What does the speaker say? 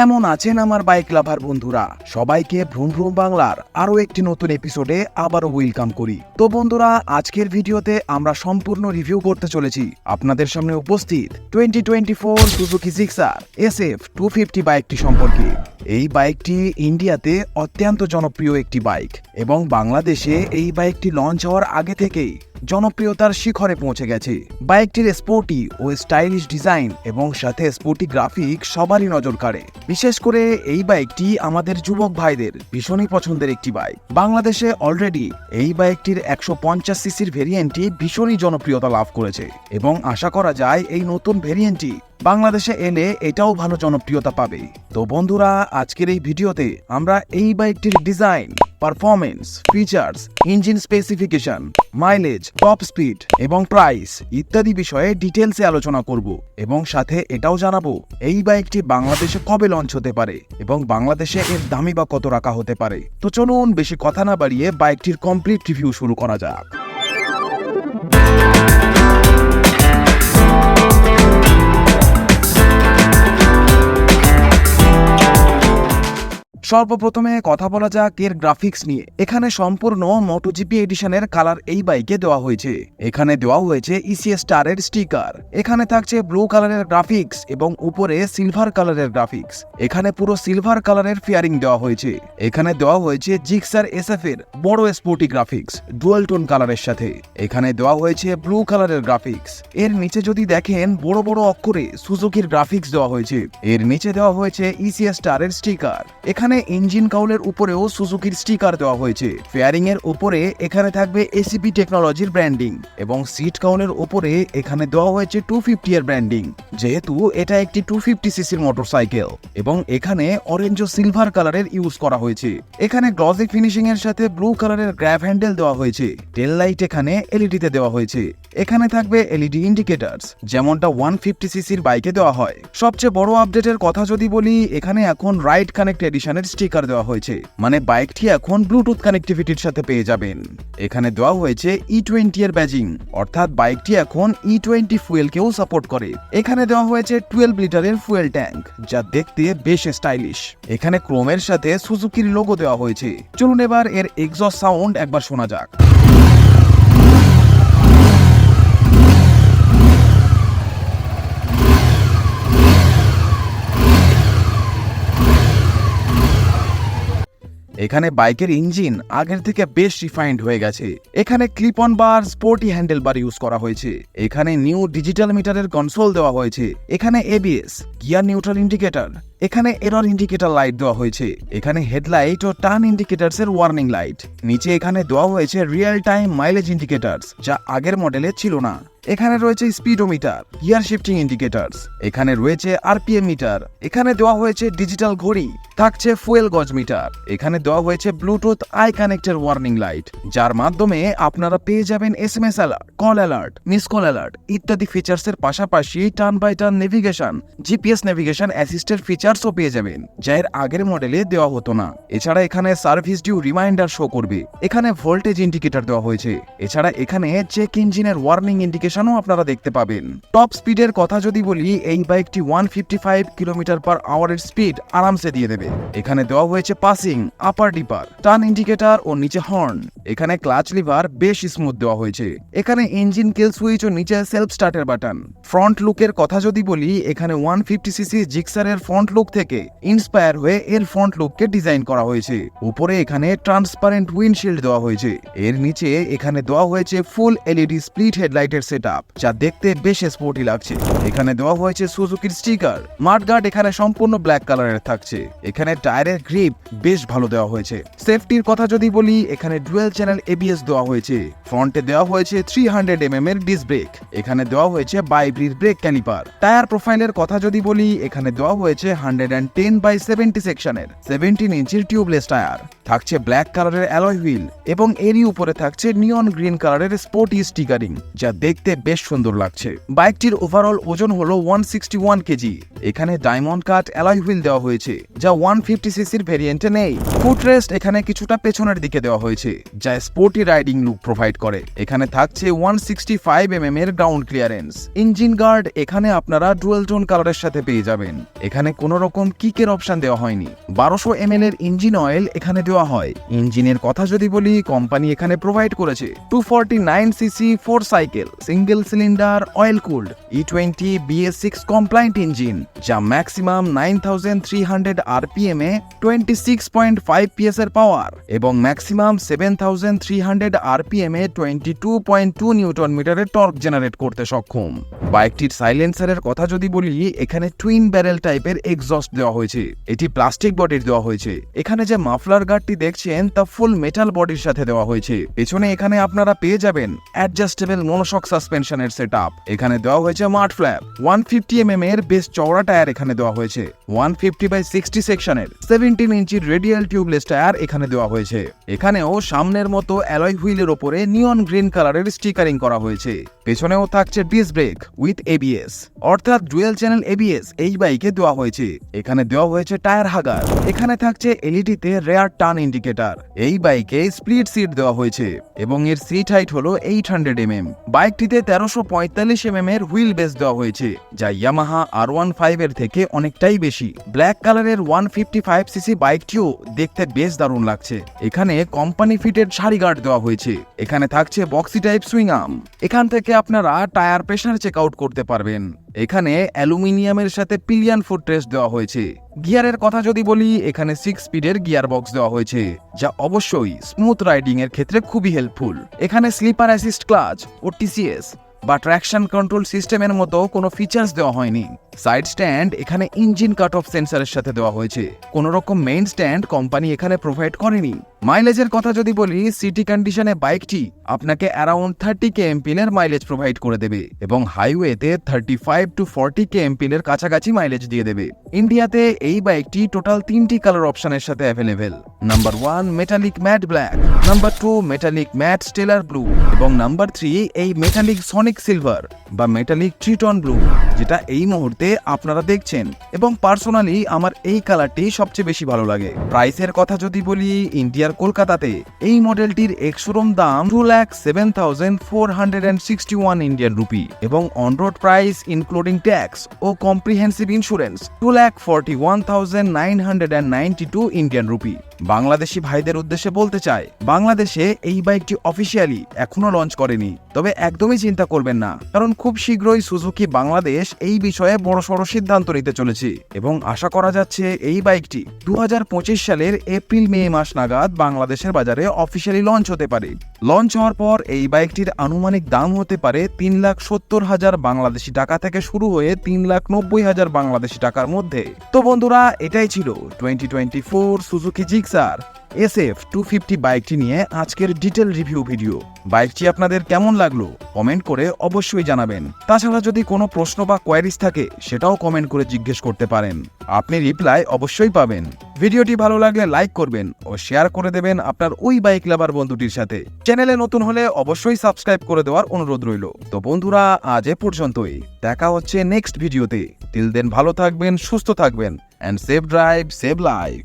কেমন আছেন আমার বাইক লাভার বন্ধুরা? সবাইকে ভ্রুম ভ্রুম বাংলার আরও একটি নতুন এপিসোডে আবারও ওয়েলকাম করি। তো বন্ধুরা, আজকের ভিডিওতে আমরা সম্পূর্ণ রিভিউ করতে চলেছি। আপনাদের সামনে উপস্থিত twenty twenty four Suzuki Gixxer S F two fifty বাইকটি সম্পর্কে। এই বাইকটি ইন্ডিয়াতে অত্যন্ত জনপ্রিয় একটি বাইক এবং বাংলাদেশে এই বাইকটি লঞ্চ হওয়ার আগে থেকেই জনপ্রিয়তার শিখরে পৌঁছে গেছে। বাইকটির স্পোর্টি ও স্টাইলিশ ডিজাইন এবং সাথে স্পোর্টি গ্রাফিক সবারই নজর কাড়ে। বিশেষ করে এই বাইকটি আমাদের যুবক ভাইদের ভীষণই পছন্দের একটি বাইক। বাংলাদেশে অলরেডি এই বাইকটির একশো পঞ্চাশ সিসির ভেরিয়েন্টটি ভীষণই জনপ্রিয়তা লাভ করেছে এবং আশা করা যায় এই নতুন ভেরিয়েন্টটি বাংলাদেশে এলে এটাও ভালো জনপ্রিয়তা পাবে তো বন্ধুরা, আজকের এই ভিডিওতে আমরা এই বাইকটির design performance features, engine specification, mileage, top speed এবং প্রাইস ইত্যাদি বিষয়ে ডিটেলসে আলোচনা করব এবং সাথে এটাও জানাব এই বাইকটি বাংলাদেশে কবে লঞ্চ হতে পারে এবং বাংলাদেশে এর দামি বা কত রাখা হতে পারে। তো চলুন বেশি কথা না বাড়িয়ে বাইকটির কমপ্লিট রিভিউ শুরু করা যাক। সর্বপ্রথমে কথা বলা যাক এর গ্রাফিক্স নিয়ে। এখানে সম্পূর্ণ মোটোজিপি এডিশনের কালার এই বাইকে দেওয়া হয়েছে। এখানে দেওয়া হয়েছে ইসিএ স্টারের স্টিকার এখানে থাকছে ব্লু কালারের গ্রাফিক্স এবং উপরে সিলভার কালারের গ্রাফিক্স এখানে পুরো সিলভার কালারের ফিয়ারিং দেওয়া হয়েছে। এখানে দেওয়া হয়েছে জিক্সার এসএফ এর বড় স্পোর্টি গ্রাফিক্স ডুয়াল টোন কালারের সাথে। এখানে দেওয়া হয়েছে ব্লু কালারের গ্রাফিক্স এর নিচে যদি দেখেন, বড় বড় অক্ষরে সুজুকির গ্রাফিক্স দেওয়া হয়েছে। এর নিচে দেওয়া হয়েছে ইসিএ স্টারের স্টিকার এখানে ইঞ্জিন কাউলের উপরেও সুজুকির স্টিকার দেওয়া হয়েছে। ফেয়ারিং এর উপরে এখানে থাকবে এসিপি টেকনোলজির ব্র্যান্ডিং এবং সিট কাউলের উপরে এখানে দেওয়া হয়েছে টু ফিফটি এর ব্র্যান্ডিং। যেহেতু এটা একটি টু ফিফটি সিসির মোটরসাইকেল এবং এখানে অরেঞ্জ ও সিলভার কালারের ইউজ করা হয়েছে। এখানে গ্লসি ফিনিশিং এর সাথে ব্লু কালারের গ্র্যাব হ্যান্ডেল দেওয়া হয়েছে। টেল লাইট এখানে এলইডি তে দেওয়া হয়েছে। এখানে থাকবে এলইডি ইন্ডিকেটার্স, যেমনটা ওয়ান ফিফটি সিসির বাইকে দেওয়া হয়। সবচেয়ে বড় আপডেটের কথা যদি বলি, এখানে এখন রাইড কানেক্ট এডিশনের স্টিকার দেওয়া হয়েছে মানে বাইকটি এখন ব্লুটুথ কানেক্টিভিটির সাথে পেয়ে যাবেন। এখানে দেওয়া হয়েছে ই টোয়েন্টি এর ব্যাজিং অর্থাৎ বাইকটি এখন ই টোয়েন্টি ফুয়েলকেও সাপোর্ট করে। এখানে দেওয়া হয়েছে টুয়েলভ লিটারের ফুয়েল ট্যাঙ্ক যা দেখতে বেশ স্টাইলিশ এখানে ক্রোমের সাথে সুজুকির লোগো দেওয়া হয়েছে। চলুন এবার এর এক্সস্ট সাউন্ড একবার শোনা যাক। এখানে বাইকের ইঞ্জিন আগের থেকে বেশ রিফাইন্ড হয়ে গেছে। এখানে clip on bar sporty handlebar use করা হয়েছে। এখানে নিউ ডিজিটাল মিটারের কনসোল দেওয়া হয়েছে। এখানে এবিএস গিয়ার নিউট্রাল ইন্ডিকেটর এখানে এরর ইন্ডিকেটর লাইট দেওয়া হয়েছে। এখানে হেডলাইট ও টার্ন ইন্ডিকেটার্স এর ওয়ার্নিং লাইট নিচে এখানে দেওয়া হয়েছে রিয়েল টাইম মাইলেজ ইন্ডিকেটার্স যা আগের মডেলে ছিল না। এখানে রয়েছে স্পিডোমিটার গিয়ার শিফটিং ইন্ডিকেটার্স, এখানে রয়েছে আরপিএম মিটার, এখানে দেওয়া হয়েছে ডিজিটাল ঘড়ি, থাকছে ফুয়েল গজ মিটার, এখানে দেওয়া হয়েছে ব্লুটুথ আই কানেক্টের ওয়ার্নিং লাইট, যার মাধ্যমে আপনারা পেয়ে যাবেন S M S alert, call alert, miss call alert ইত্যাদি ফিচার্সের পাশাপাশি turn by turn navigation, GPS navigation অ্যাসিস্টের ফিচার্সও পেয়ে যাবেন, যা এর আগের মডেলে দেওয়া হতো না। এছাড়া এখানে সার্ভিস ডিউ রিমাইন্ডার শো করবে, এখানে ভোল্টেজ ইন্ডিকেটর দেওয়া হয়েছে, এছাড়া এখানে চেক ইঞ্জিনের ওয়ার্নিং ইন্ডিকেশনও আপনারা দেখতে পাবেন। টপ স্পিডের কথা যদি বলি, এই বাইকটি one fifty five kilometre per আওয়ারের speed আরামসে দিয়ে দেবে। এখানে দেওয়া হয়েছে passing upper dipper turn indicator ও নিচে হর্ন এখানে ক্লাচ লিভার বেশ স্মুথ দেওয়া হয়েছে। এখানে ইঞ্জিন কেল সুইচ ও নিচে সেলফ স্টার্টের বাটন ফ্রন্ট লুকের কথা যদি বলি, এখানে ওয়ান ফিফটি সিসি জিক্সারের ফ্রন্ট লুক থেকে ইন্সপায়ার হয়ে এর ফ্রন্ট লুককে ডিজাইন করা হয়েছে। উপরে এখানে ট্রান্সপারেন্ট উইন্ডশিল্ড দেওয়া হয়েছে। এর নিচে এখানে দেওয়া হয়েছে ফুল এলইডি স্প্লিট হেডলাইটের সেট যা দেখতে বেশ স্পোর্টি লাগছে। এখানে দেওয়া হয়েছে সুজুকির স্টিকার মাঠগার্ড এখানে সম্পূর্ণ ব্ল্যাক কালারের থাকছে। এখানে টায়ারের গ্রিপ বেশ ভালো দেওয়া হয়েছে। সেফটির কথা যদি বলি, এখানে ডুয়েল চ্যানেল এবিএস দেওয়া হয়েছে। ফ্রন্টে দেওয়া হয়েছে থ্রি হান্ড্রেড এম এম এর ডিস ব্রেক এখানে দেওয়া হয়েছে বাইব্রির ব্রেক ক্যালিপার টায়ার প্রোফাইলের কথা যদি বলি, এখানে দেওয়া হয়েছে hundred and ten by seventy সেকশনের সেভেন্টিন ইঞ্চির টিউবলেস টায়ার থাকছে ব্ল্যাক কালারের অ্যালয় হুইল এবং এরই উপরে থাকছে নিয়ন গ্রিন কালারের স্পোর্টি স্টিকারিং, যা দেখতে বেশ সুন্দর লাগছে। বাইকটির ওভারঅল ওজন হলো ওয়ান সিক্সটি ওয়ান কেজি। এখানে ডায়মন্ড কাট অ্যালয় হুইল দেওয়া হয়েছে, যা ওয়ান ফিফটি সিসির ভেরিয়েন্টে নেই। ফুট রেস্ট এখানে কিছুটা পেছনের দিকে দেওয়া হয়েছে, যা স্পোর্টি রাইডিং লুক প্রোভাইড করে। এখানে থাকছে ওয়ান সিক্সটি ফাইভ এম এর গ্রাউন্ড ক্লিয়ারেন্স ইঞ্জিন গার্ড এখানে আপনারা ডুয়েল টোন কালারের সাথে পেয়ে যাবেন। এখানে কোনো রকম কিকের অপশন দেওয়া হয়নি। বারোশো এম এর ইঞ্জিন অয়েল এখানে দেওয়া হয়। ইঞ্জিনের কথা যদি বলি, কোম্পানি এখানে প্রোভাইড করেছে। Two forty nine CC four cycle single cylinder oil cooled E twenty BS six compliant engine যা maximum nine thousand three hundred RPM এ twenty six point five PS এর পাওয়ার এবং maximum seven thousand three hundred RPM এ twenty two point two newton মিটারের torque generate করতে সক্ষম। বাইকটির সাইলেন্সারের কথা যদি বলি, এখানে টুইন ব্যারেল টাইপের এক্সস্ট দেওয়া হয়েছে। এটি প্লাস্টিক বডির দেওয়া হয়েছে। এখানে যে মাফলার গার্ডটি দেখছেন তা ফুল মেটাল বডির সাথে দেওয়া হয়েছে। পেছনে এখানে আপনারা পেয়ে যাবেন অ্যাডজাস্টেবল মনোশক সাসপেনশনের সেট এখানে দেওয়া হয়েছে mud flap one fifty M এর বেশ চওড়া টায়ার এখানে দেওয়া হয়েছে। ওয়ান ফিফটি বাই সিক্সটি সেকশনের সেভেন্টিন ইঞ্চির রেডিয়াল টিউবলেস টায়ার এখানে দেওয়া হয়েছে। এখানেও সামনের মতো অ্যালয় হুইলের ওপরে নিয়ন গ্রিন কালারের স্টিকারিং করা হয়েছে। পেছনেও থাকছে ডিস ব্রেক উইথ এবিএস অর্থাৎ ডুয়েল চ্যানেল এবিএস এই বাইকে দেওয়া হয়েছে। এখানে দেওয়া হয়েছে টায়ার হাগার এখানে থাকছে এলইডিতে রেয়ার টার্ন ইন্ডিকেটর এই বাইকে স্প্লিট সিট দেওয়া হয়েছে এবং এর সিট হাইট হলো এইট হান্ড্রেড এম এম বাইকটিতে তেরোশো পঁয়তাল্লিশ এম এম এর হুইল বেস দেওয়া হয়েছে, যা ইয়ামাহা আর ওয়ান ফাইভ এর থেকে অনেকটাই বেশি। ব্ল্যাক কালারের ওয়ান ফিফটি ফাইভ সিসি বাইকটিও দেখতে বেশ দারুণ লাগছে। এখানে কোম্পানি ফিটেড সারি গার্ড দেওয়া হয়েছে। এখানে থাকছে বক্সি টাইপ সুইং আর্ম এখান থেকে আপনারা টায়ার প্রেশার চেক আউট করতে পারবেন। এখানে অ্যালুমিনিয়ামের সাথে পিলিয়ান ফুট রেস্ট দেওয়া হয়েছে। গিয়ারের কথা যদি বলি, এখানে সিক্স স্পিডের গিয়ার বক্স দেওয়া হয়েছে, যা অবশ্যই স্মুথ রাইডিং এর ক্ষেত্রে খুবই হেল্পফুল এখানে স্লিপার অ্যাসিস্ট ক্লাচ ও টিসিএস বা ট্র্যাকশন কন্ট্রোল সিস্টেমের মতো কোনো ফিচার্স দেওয়া হয়নি। সাইড স্ট্যান্ড এখানে ইঞ্জিন কাট অফ সেন্সারের সাথে দেওয়া হয়েছে। কোনো রকম মেইন স্ট্যান্ড কোম্পানি এখানে প্রোভাইড করেনি। মাইলেজের কথা যদি বলি সিটি কন্ডিশনে বাইকটি আপনাকে অ্যারাউন্ড থার্টি কে এমপিলের মাইলেজ প্রোভাইড করে দেবে এবং হাইওয়েতে thirty five to forty K এমপিলের কাছাকাছি মাইলেজ দিয়ে দেবে। ইন্ডিয়াতে এই বাইকটি টোটাল তিনটি কালার অপশনের সাথে available number one metallic matte black number two metallic matte stellar blue এবং নাম্বার থ্রি এই মেটালিক সনিক সিলভার বা মেটালিক ট্রিটন ব্লু যেটা এই মুহূর্তে আপনারা দেখছেন। এবং পার্সোনালি আমার এই কালারটি সবচেয়ে বেশি ভালো লাগে। প্রাইসের কথা যদি বলি ইন্ডিয়ার কলকাতাতে। এই মডেলটির এক্সোরুম দাম two lakh seven thousand four hundred and sixty one Indian rupee এবং on road price including tax O comprehensive insurance two lakh forty one thousand nine hundred and ninety two Indian rupee Bangladeshi ভাইদের উদ্দেশ্যে বলতে চাই, বাংলাদেশে এই বাইকটি officially এখনও launch করেনি। তবে একদমই চিন্তা করবেন না, কারণ খুব শীঘ্রই সুজুকি বাংলাদেশ এই বিষয়ে বড় সড় সিদ্ধান্ত নিতে চলেছে এবং আশা করা যাচ্ছে এই বাইকটি দু হাজার পঁচিশ সালের এপ্রিল, মে মাস নাগাদ বাংলাদেশের বাজারে অফিসিয়ালি লঞ্চ হতে পারে। লঞ্চ হওয়ার পর এই বাইকটির আনুমানিক দাম হতে পারে তিন লাখ সত্তর হাজার বাংলাদেশি টাকা থেকে শুরু হয়ে তিন লাখ নব্বই হাজার বাংলাদেশি টাকার মধ্যে। তো বন্ধুরা, এটাই ছিল twenty twenty four Suzuki Gixxer S F two fifty বাইকটি নিয়ে আজকের ডিটেল রিভিউ ভিডিও বাইকটি আপনাদের কেমন লাগল কমেন্ট করে অবশ্যই জানাবেন। তাছাড়া যদি কোনো প্রশ্ন বা কোয়ারিজ থাকে, সেটাও কমেন্ট করে জিজ্ঞেস করতে পারেন। আপনি রিপ্লাই অবশ্যই পাবেন। ভিডিওটি ভালো লাগলে লাইক করবেন ও শেয়ার করে দেবেন আপনার ওই বাইক লাভার বন্ধুটির সাথে। চ্যানেলে নতুন হলে অবশ্যই সাবস্ক্রাইব করে দেওয়ার অনুরোধ রইল। তো বন্ধুরা, আজ এ পর্যন্তই। দেখা হচ্ছে নেক্সট ভিডিওতে টিল দেন ভালো থাকবেন, সুস্থ থাকবেন and safe drive safe life